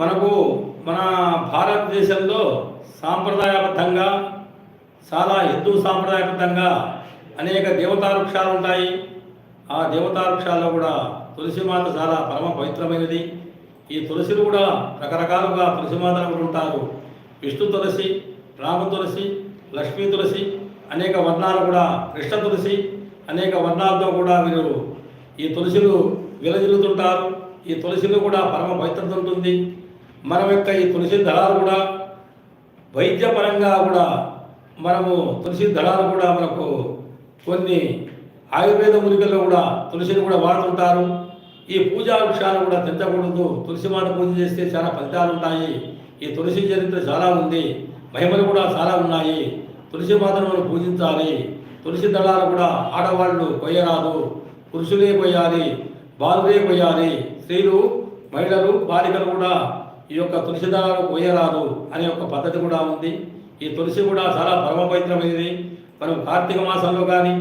మనకు మన భారతదేశంలో సాంప్రదాయబద్ధంగా చాలా హిందూ సాంప్రదాయబద్ధంగా అనేక దేవతా వృక్షాలు ఉంటాయి. ఆ దేవతా వృక్షాల్లో కూడా తులసి మాత చాలా పరమ పవిత్రమైనది. ఈ తులసిలు కూడా రకరకాలుగా తులసి మాతలు ఉంటారు. విష్ణు తులసి రామ తులసి లక్ష్మీ తులసి అనేక వర్ణాలు కూడా కృష్ణ తులసి అనేక వర్ణాలతో కూడా వీరు ఈ తులసిలు విలజిల్లుతుంటారు. ఈ తులసిలు కూడా పరమ పవిత్రత ఉంటుంది. మనం యొక్క ఈ తులసి దళాలు కూడా వైద్యపరంగా కూడా మనము తులసి దళాలు కూడా మనకు కొన్ని ఆయుర్వేద మూలికల్లో కూడా తులసిని కూడా వాడుతుంటారు. ఈ పూజా వృక్షాలు కూడా తెంచకూడదు తులసి మాట పూజ చేస్తే చాలా ఫలితాలు ఉంటాయి. ఈ తులసి చరిత్ర చాలా ఉంది. మహిమలు కూడా చాలా ఉన్నాయి. తులసి మాతను మనం పూజించాలి. తులసి దళాలు కూడా ఆడవాళ్ళు కొయ్యరాదు. పురుషులే కొయ్యాలి. బాలులే పోయాలి స్త్రీలు మహిళలు బాలికలు కూడా ఈ యొక్క తులసిదారు పోయరాదు కొయ్యరాదు అనే ఒక పద్ధతి కూడా ఉంది. ఈ తులసి కూడా చాలా పరమపవిత్రమైనది. మనం కార్తీక మాసంలో కానీ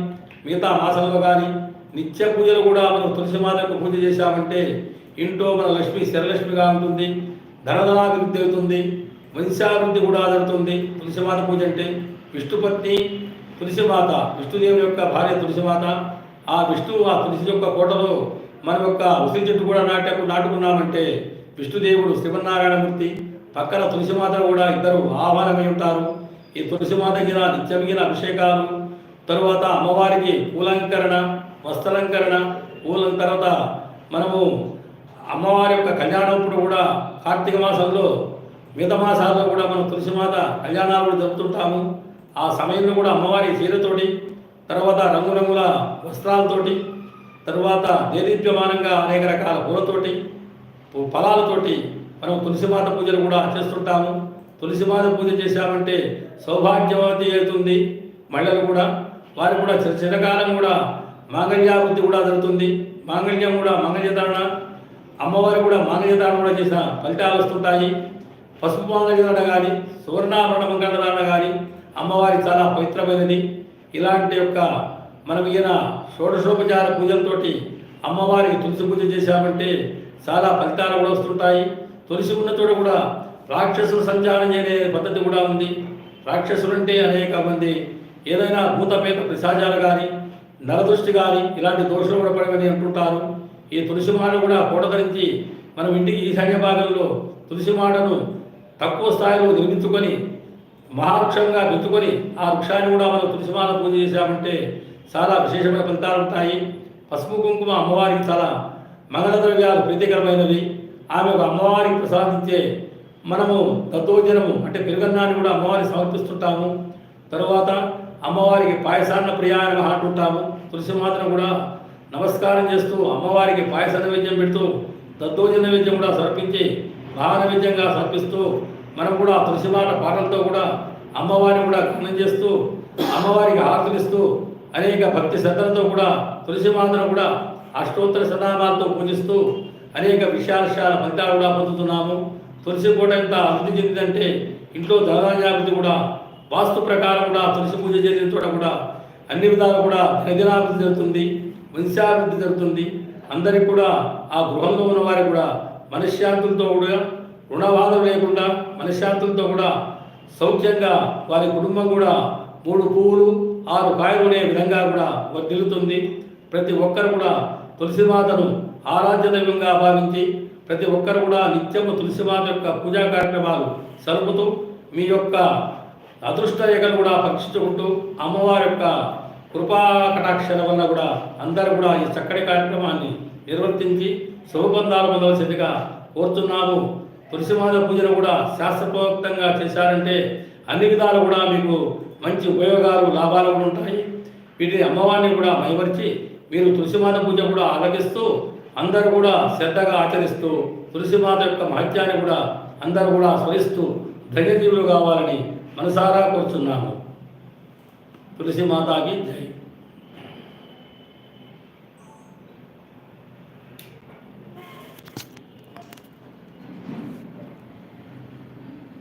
మిగతా మాసంలో కానీ నిత్య పూజలు కూడా మనం తులసి మాతకు పూజ చేశామంటే ఇంట్లో మన లక్ష్మి స్థిరలక్ష్మిగా ఉంటుంది ధనధనాభివృద్ధి అవుతుంది వంశాభివృద్ధి కూడా జరుగుతుంది. తులసి మాత పూజ అంటే విష్ణుపత్ని తులసిమాత విష్ణుదేవుని యొక్క భార్య తులసిమాత ఆ విష్ణువు ఆ తులసి యొక్క కోటలో మన యొక్క ఉసిరి చెట్టు కూడా నాటకు నాటుకున్నామంటే విష్ణుదేవుడు శివనారాయణమూర్తి పక్కన తులసిమాత కూడా ఇద్దరు ఆహ్వానమై ఉంటారు. ఈ తులసిమాతకి గిన నిత్యమిగిన అభిషేకాలు తరువాత అమ్మవారికి పూలంకరణ వస్త్రాలంకరణ పూల తర్వాత మనము అమ్మవారి యొక్క కళ్యాణప్పుడు కూడా కార్తీక మాసంలో మిగతా మాసాల్లో కూడా మనం తులసిమాత కళ్యాణాలు కూడా జరుపుతుంటాము. ఆ సమయంలో కూడా అమ్మవారి చీరతోటి తర్వాత రంగురంగుల వస్త్రాలతోటి తరువాత దేదీప్యమానంగా అనేక రకాల పూలతోటి ఫలాలతోటి మనం తులసిమాత పూజలు కూడా చేస్తుంటాము. తులసిమాత పూజ చేశామంటే సౌభాగ్యవతి అవుతుంది. మహిళలు కూడా వారు కూడా చిరకాలం కూడా మాంగళ్యాభివృద్ధి కూడా జరుగుతుంది. మాంగళ్యం కూడా మాంగళ్యధారణ అమ్మవారు కూడా మాంగళ్యధారణ కూడా చేసిన ఫలితాలు వస్తుంటాయి. పసుపు మాంగళ్యధారణ కానీ సువర్ణాభరణ మంగళధారణ కానీ అమ్మవారి చాలా పవిత్రమైనది. ఇలాంటి యొక్క మనం ఈయన షోడశోపచార పూజలతోటి అమ్మవారికి తులసి పూజ చేశామంటే చాలా ఫలితాలు కూడా వస్తుంటాయి. తులసి ఉన్న చోట కూడా రాక్షసులు సంచారం చేయనే పద్ధతి కూడా ఉంది. రాక్షసులు అంటే అనేక మంది ఏదైనా భూతపేత పిశాచాలు కానీ నరదృష్టి కానీ ఇలాంటి దోషులు కూడా పడవని అంటుంటారు. ఈ తులసి మాడ కూడా పూట ధరించి మనం ఇంటికి ఈశాన్య భాగంలో తులసి మాడను తక్కువ స్థాయిలో నిర్మించుకొని మహావృక్షంగా పెంచుకొని ఆ వృక్షాన్ని కూడా మనం తులసిమాల పూజ చేశామంటే చాలా విశేషమైన ఫలితాలు ఉంటాయి. పసుపు కుంకుమ అమ్మవారికి చాలా మంగళ ద్రవ్యాలు ప్రీతికరమైనవి. ఆమె ఒక అమ్మవారికి ప్రసాదించే మనము దత్తోజనము అంటే పెరుగన్నాన్ని కూడా అమ్మవారికి సమర్పిస్తుంటాము. తరువాత అమ్మవారికి పాయసాన్న ప్రియాన్ని అంటుంటాము. తులసి మాత్రం కూడా నమస్కారం చేస్తూ అమ్మవారికి పాయస నైవేద్యం పెడుతూ దత్తోజన నైవేద్యం కూడా సమర్పించి మహా నైవేద్యంగా సమర్పిస్తూ మనం కూడా తులసి మాట పాటలతో కూడా అమ్మవారిని కూడా గానం చేస్తూ అమ్మవారికి హారతులిస్తూ అనేక భక్తి శ్రద్ధలతో కూడా తులసి మాతను కూడా అష్టోత్తర శతనామాలతో పూజిస్తూ అనేక విశాల ఫలితాలు కూడా పొందుతున్నాము. తులసి పూట ఎంత అభివృద్ధి చెందిందంటే ఇంట్లో ధనధాన్యాభివృద్ధి కూడా వాస్తు ప్రకారం కూడా తులసి పూజ చేసిన చోట కూడా అన్ని విధాలు కూడా దినదినాభివృద్ధి జరుగుతుంది వంశాభివృద్ధి జరుగుతుంది. అందరికి కూడా ఆ గృహంలో ఉన్న వారికి కూడా మనశ్శాంతులతో కూడా రుణబాధలు లేకుండా మనశ్శాంతులతో కూడా సౌఖ్యంగా వారి కుటుంబం కూడా మూడు పువ్వులు ఆరు కాయలునే విధంగా కూడా వర్ధిల్లుతుంది. ప్రతి ఒక్కరు కూడా తులసిమాతను ఆరాధ్య దైవంగా భావించి ప్రతి ఒక్కరు కూడా నిత్యము తులసిమాత యొక్క పూజా కార్యక్రమాలు జరుపుతూ మీ యొక్క అదృష్ట రేఖలు కూడా పరీక్షించుకుంటూ అమ్మవారి యొక్క కృపా కటాక్షల వల్ల కూడా అందరూ కూడా ఈ చక్కటి కార్యక్రమాన్ని నిర్వర్తించి శుభబంధాలు పొందవలసిందిగా కోరుతున్నాము. తులసిమాత పూజను కూడా శాస్త్రప్రోక్తంగా చేశారంటే అన్ని విధాలు కూడా మీకు మంచి ఉపయోగాలు లాభాలు కూడా ఉంటాయి. వీటిని అమ్మవారిని కూడా మైమరిచి మీరు తులసిమాత పూజ కూడా ఆలగిస్తూ అందరూ కూడా శ్రద్ధగా ఆచరిస్తూ తులసిమాత యొక్క మహత్యాన్ని కూడా అందరూ కూడా స్మరిస్తూ ధన్యజీవులు కావాలని మనసారా కోరుచున్నాము తులసిమాతాకి జై.